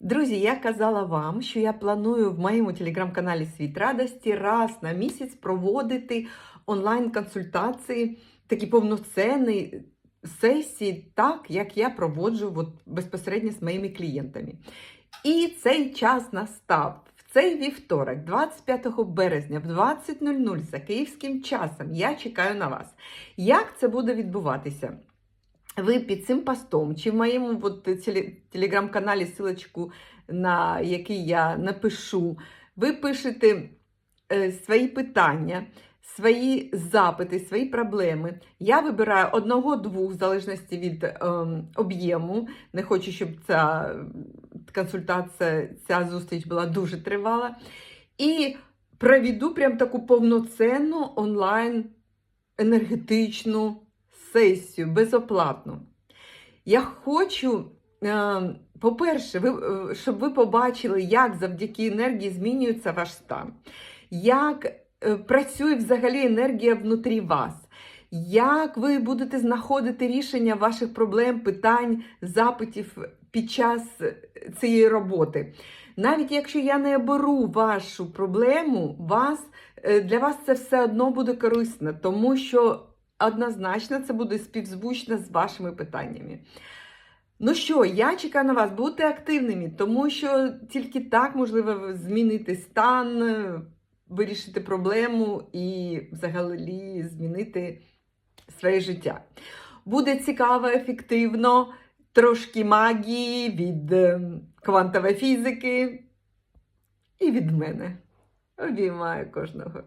Друзі, я казала вам, що я планую в моєму телеграм-каналі Світ Радості раз на місяць проводити онлайн-консультації, такі повноцінні сесії, так як я проводжу от, безпосередньо з моїми клієнтами. І цей час настав. В цей вівторок, 25 березня, в 20.00 за київським часом, я чекаю на вас. Як це буде відбуватися? Ви під цим постом чи в моєму от, телеграм-каналі силочку, на який я напишу, ви пишете е, свої питання, свої запити, свої проблеми. Я вибираю одного-двох, в залежності від ем, об'єму. Не хочу, щоб ця консультація, ця зустріч була дуже тривала. І проведу прям таку повноцінну онлайн енергетичну сесію безоплатну. Я хочу, е, по-перше, ви, е, щоб ви побачили, як завдяки енергії змінюється ваш стан, як е, працює взагалі енергія внутрі вас, як ви будете знаходити рішення ваших проблем, питань, запитів під час цієї роботи. Навіть якщо я не оберу вашу проблему, вас, для вас це все одно буде корисно, тому що однозначно це буде співзвучно з вашими питаннями. Ну що, я чекаю на вас, будьте активними, тому що тільки так можливо змінити стан, вирішити проблему і взагалі змінити своє життя. Буде цікаво, ефективно, трошки магії від е, квантової фізики і від мене. Обіймаю кожного.